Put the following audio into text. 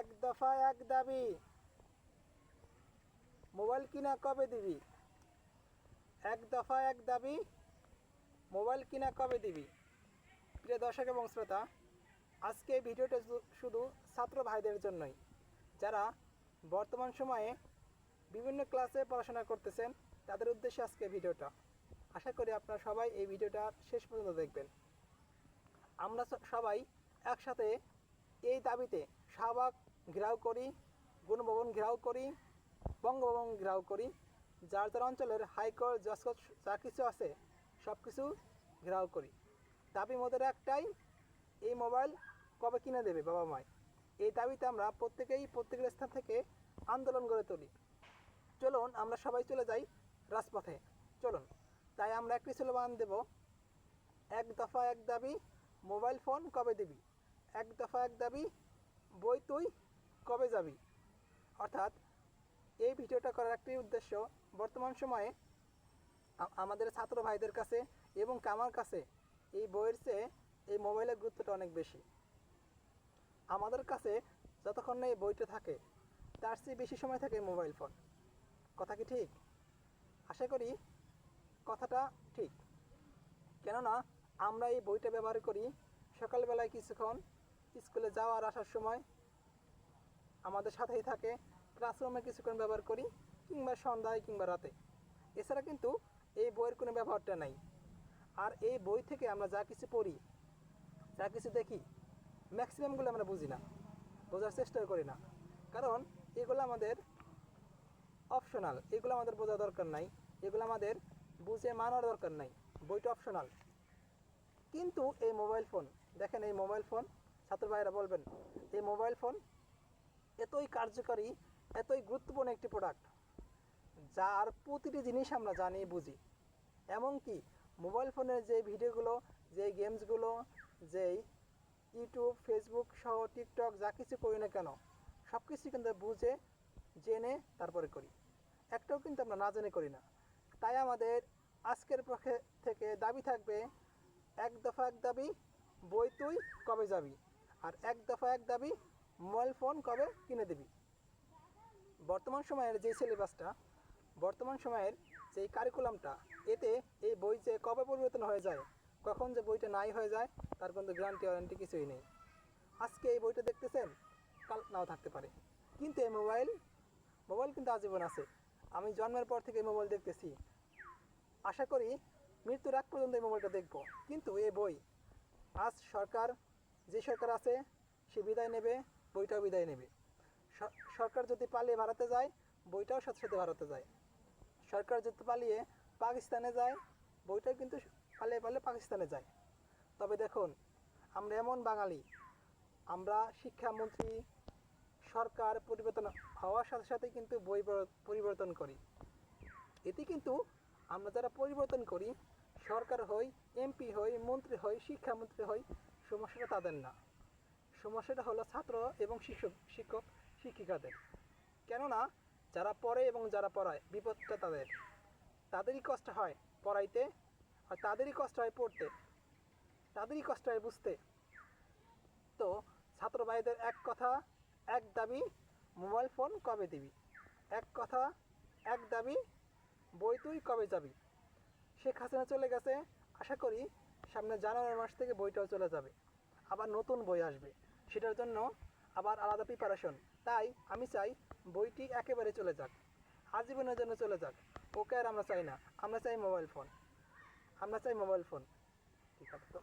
এক দফা এক দাবি। মোবাইল কিনা কবে দিবি? এক দফা এক দাবি, মোবাইল কিনা কবে দিবি? প্রিয় দর্শক এবং শ্রোতা, আজকে এই ভিডিওটা শুধু ছাত্র ভাইদের জন্যই। যারা বর্তমান সময়ে বিভিন্ন ক্লাসে পড়াশোনা করতেছেন, তাদের উদ্দেশ্যে আজকে ভিডিওটা। আশা করি আপনারা সবাই এই ভিডিওটা শেষ পর্যন্ত দেখবেন। আমরা সবাই একসাথে এই দাবিতে শাহবাগ ঘেরাও করি, গুণভবন ঘেরাও করি, বঙ্গভবন ঘেরাও করি, যার যার অঞ্চলের হাইকোর্ট, জজকোর্ট যা কিছু আছে সব কিছু ঘেরাও করি। দাবি মোদের একটাই, এই মোবাইল কবে কিনে দেবে বাবা মায় এই দাবিতে আমরা প্রত্যেকেই প্রত্যেকের স্থান থেকে আন্দোলন গড়ে তুলি। চলুন, আমরা সবাই চলে যাই রাজপথে। চলুন, তাই আমরা একটি স্লোগান দেব, এক দফা এক দাবি, মোবাইল ফোন কবে দিবি? এক দফা এক দাবি, বই তুই কবে যাবি? অর্থাৎ এই ভিডিওটা করার একটি উদ্দেশ্য, বর্তমান সময়ে আমাদের ছাত্র ভাইদের কাছে এবং কামার কাছে এই বইয়ের চেয়ে এই মোবাইলের গুরুত্বটা অনেক বেশি। আমাদের কাছে যতক্ষণ না এই বইটা থাকে, তার চেয়ে বেশি সময় থাকে মোবাইল ফোন। কথা কি ঠিক? আশা করি কথাটা ঠিক। কেননা আমরা এই বইটা ব্যবহার করি সকালবেলায় কিছুক্ষণ স্কুলে যাওয়ার আসার সময় আমাদের সাথেই থাকে ক্লাসরুমে কিছুক্ষণ ব্যবহার করি, কিংবা সন্ধ্যায় কিংবা রাতে। এছাড়া কিন্তু এই বইয়ের কোনো ব্যবহারটা নাই। আর এই বই থেকে আমরা যা কিছু পড়ি, যা কিছু দেখি ম্যাক্সিমামগুলো আমরা বুঝি না, বোঝার চেষ্টা করি না। কারণ এগুলো আমাদের অপশনাল এগুলো আমাদের বোঝা দরকার নাই, এগুলো আমাদের বুঝে মানার দরকার নাই, বইটা অপশনাল কিন্তু এই মোবাইল ফোন দেখেন এই মোবাইল ফোন ছাত্র ভাইরা বলবেন, এই মোবাইল ফোন এতই কার্যকারী, এতই গুরুত্বপূর্ণ একটি প্রোডাক্ট যার প্রতিটি জিনিস আমরা জানি, বুঝি। এমনকি মোবাইল ফোনের যে ভিডিওগুলো, যে গেমসগুলো যেই ইউটিউব ফেসবুক সহ টিকটক যা কিছু করি না কেন সব কিছু কিন্তু বুঝে, জেনে তারপরে করি। একটাও কিন্তু আমরা না জেনে করি না। তাই আমাদের আজকের পক্ষে থেকে দাবি থাকবে, এক দফা এক দাবি বই তুই কবে যাবি? আর এক দফা এক দাবি মোবাইল ফোন কবে কিনে দিবি? বর্তমান সময়ের যে সিলেবাসটা বর্তমান সময়ের যেই কারিকুলামটা এতে এই বই যে কবে পরিবর্তন হয়ে যায়, কখন যে বইটা নাই হয়ে যায়, তার কিন্তু গ্যারান্টি ওয়ারেন্টি কিছুই নেই। আজকে এই বইটা দেখতেছেন, কাল নাও থাকতে পারে। কিন্তু এই মোবাইল মোবাইল কিন্তু আজীবন আছে। আমি জন্মের পর থেকে মোবাইল দেখতেছি। আশা করি মৃত্যুর আগ পর্যন্ত এই মোবাইলটা দেখব। কিন্তু এই বই, আজ সরকার, যে সরকার আছে, সে বিদায় নেবে। বইটাও বিদায় নেবে। সরকার যদি পালিয়ে ভারতে যায়, বইটাও সাথে সাথে ভারতে যায়। সরকার যদি পালিয়ে পাকিস্তানে যায়, বইটাও কিন্তু পালিয়ে পালিয়ে পাকিস্তানে যায়। তবে দেখুন, আমরা এমন বাঙালি, আমরা শিক্ষামন্ত্রী, সরকার পরিবর্তন হওয়ার সাথে সাথে কিন্তু বই পরিবর্তন করি। এতে কিন্তু আমরা যারা পরিবর্তন করি, সরকার হই, এমপি হই, মন্ত্রী হই, শিক্ষামন্ত্রী হই, সমস্যাটা তাদের না। সমস্যাটা হলো ছাত্র এবং শিক্ষক শিক্ষক, শিক্ষিকাদের। কেননা যারা পড়ে এবং যারা পড়ায়, বিপদটা তাদের। তাদেরই কষ্ট হয় পড়াইতে আর তাদেরই কষ্ট হয় পড়তে। তাদেরই কষ্ট হয় বুঝতে। তো ছাত্র ভাইদের এক কথা, এক দাবি, মোবাইল ফোন কবে দিবি? এক কথা, এক দাবি, বই তুই কবে যাবি? শেখ হাসিনা চলে গেছে, আশা করি সামনে জানুয়ারি মাস থেকে বইটাও চলে যাবে। আবার নতুন বই আসবে। সেটার জন্য আবার আলাদা প্রিপারেশন তাই আমি চাই বইটি একেবারে চলে যাক। আজীবনের জন্য চলে যাক। ওকে আর আমরা চাই না। আমরা চাই মোবাইল ফোন আমরা চাই মোবাইল ফোন ঠিক আছে তো?